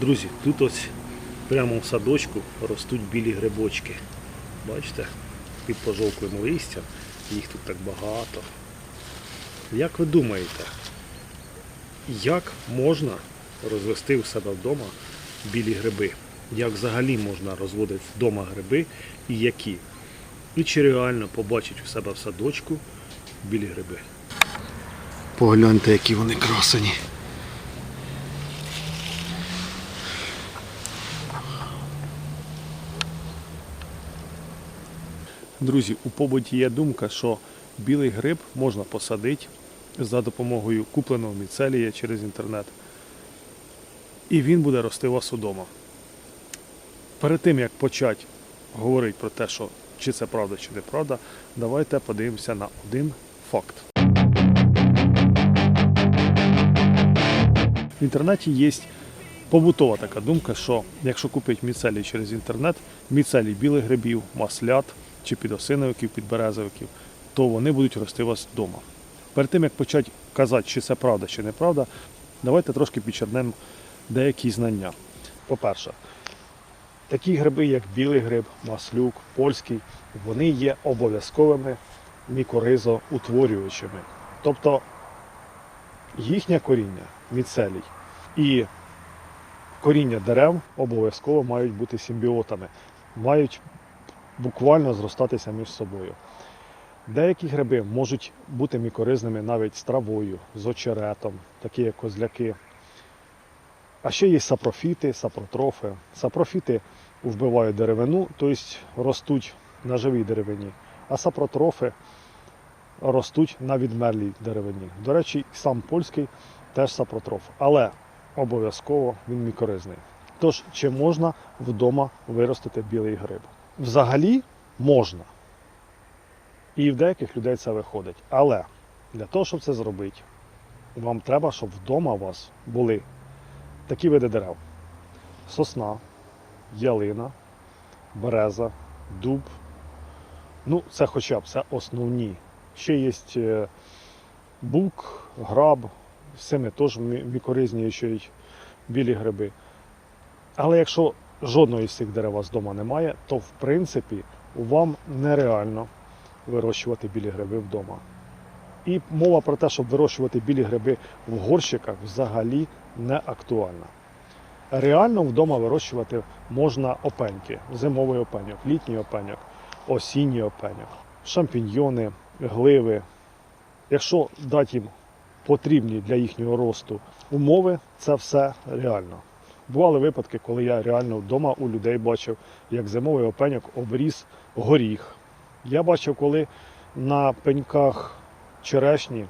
Друзі, тут ось прямо в садочку ростуть білі грибочки. Бачите? Під пожовклим листям. Їх тут так багато. Як ви думаєте, як можна розвести у себе вдома білі гриби? Як взагалі можна розводити вдома гриби і які? І чи реально побачить у себе в садочку білі гриби? Погляньте, які вони красені. Друзі, у побуті є думка, що білий гриб можна посадити за допомогою купленого міцелія через інтернет. І він буде рости у вас удома. Перед тим як почати говорити про те, що чи це правда, чи неправда, давайте подивимося на один факт. В інтернеті є побутова така думка, що якщо купити міцелій через інтернет, міцелій білих грибів, маслят чи підосиновиків, підберезовиків, то вони будуть рости у вас вдома. Перед тим як почати казати, чи це правда, чи неправда, давайте трошки підчернемо деякі знання. По-перше, такі гриби, як білий гриб, маслюк, польський, вони є обов'язковими мікоризоутворюючими. Тобто їхнє коріння міцелій і коріння дерев обов'язково мають бути симбіотами, мають буквально зростатися між собою. Деякі гриби можуть бути мікоризними навіть з травою, з очеретом, такі як козляки. А ще є сапрофіти, сапротрофи. Сапрофіти вбивають деревину, тобто ростуть на живій деревині, а сапротрофи ростуть на відмерлій деревині. До речі, сам польський теж сапротроф, але обов'язково він мікоризний. Тож, чи можна вдома виростити білий гриб? Взагалі можна. І в деяких людей це виходить. Але для того, щоб це зробити, вам треба, щоб вдома у вас були такі види дерев: сосна, ялина, береза, дуб. Ну, це хоча б це основні. Ще є е, бук, граб, з цими теж мі- мікорізніючі білі гриби. Але якщо жодної з цих дерев у вас вдома немає, то в принципі вам нереально вирощувати білі гриби вдома. І мова про те, щоб вирощувати білі гриби в горщиках, взагалі не актуальна. Реально вдома вирощувати можна опеньки, зимовий опеньок, літній опеньок, осінній опеньок, шампіньйони, гливи. Якщо дати їм потрібні для їхнього росту умови, це все реально. Бували випадки, коли я реально вдома у людей бачив, як зимовий опеньок обріз горіх. Я бачив, коли на пеньках черешні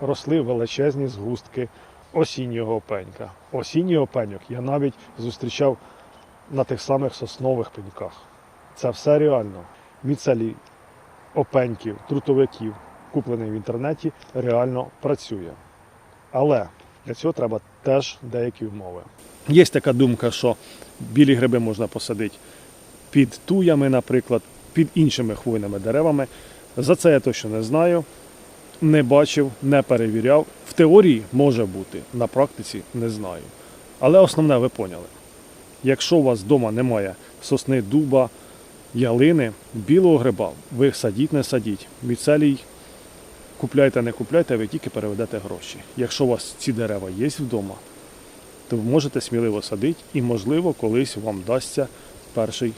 росли величезні згустки осіннього опенька. Осінній опеньок я навіть зустрічав на тих самих соснових пеньках. Це все реально. Міцелій опеньків, трутовиків, куплений в інтернеті, реально працює. Але для цього треба теж деякі умови. Є така думка, що білі гриби можна посадити під туями, наприклад, під іншими хвойними деревами. За це я точно не знаю, не бачив, не перевіряв. В теорії може бути, на практиці не знаю. Але основне ви поняли. Якщо у вас вдома немає сосни, дуба, ялини, білого гриба, ви садіть, не садіть. Міцелій купляйте, не купляйте, ви тільки переведете гроші. Якщо у вас ці дерева є вдома, то ви можете сміливо садити і, можливо, колись вам дасться перший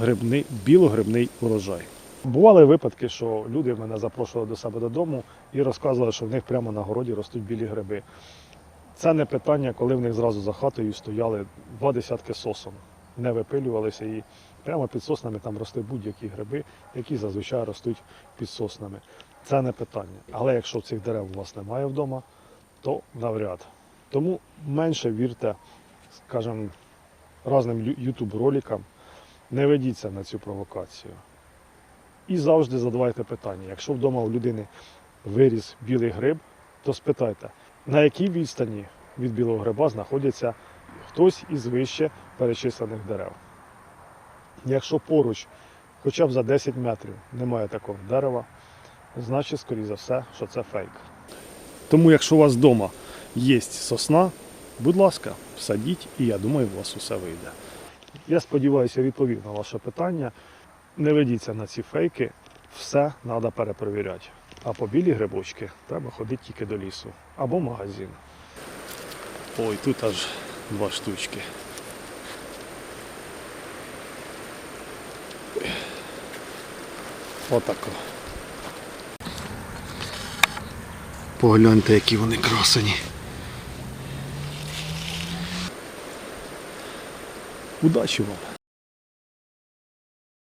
грибний, білогрибний урожай. Бували випадки, що люди мене запрошували до себе додому і розказували, що в них прямо на городі ростуть білі гриби. Це не питання, коли в них зразу за хатою стояли два десятки сосом, не випилювалися і прямо під соснами там росли будь-які гриби, які зазвичай ростуть під соснами. Це не питання. Але якщо цих дерев у вас немає вдома, то навряд. Тому менше вірте, скажімо, разним ютуб роликам, не ведіться на цю провокацію. І завжди задавайте питання. Якщо вдома у людини виріс білий гриб, то спитайте, на якій відстані від білого гриба знаходиться хтось із вище перечислених дерев. Якщо поруч, хоча б за 10 метрів, немає такого дерева, значить, скоріше за все, що це фейк. Тому, якщо у вас вдома є сосна, Будь ласка, садіть, і я думаю, у вас усе вийде. Я сподіваюся, відповів на ваше питання. Не ведіться на ці фейки, все треба перепровіряти. А по білі грибочки треба ходити тільки до лісу або в магазин. Ой, тут аж два штучки. Отако. Погляньте, які вони красені. Удачі вам!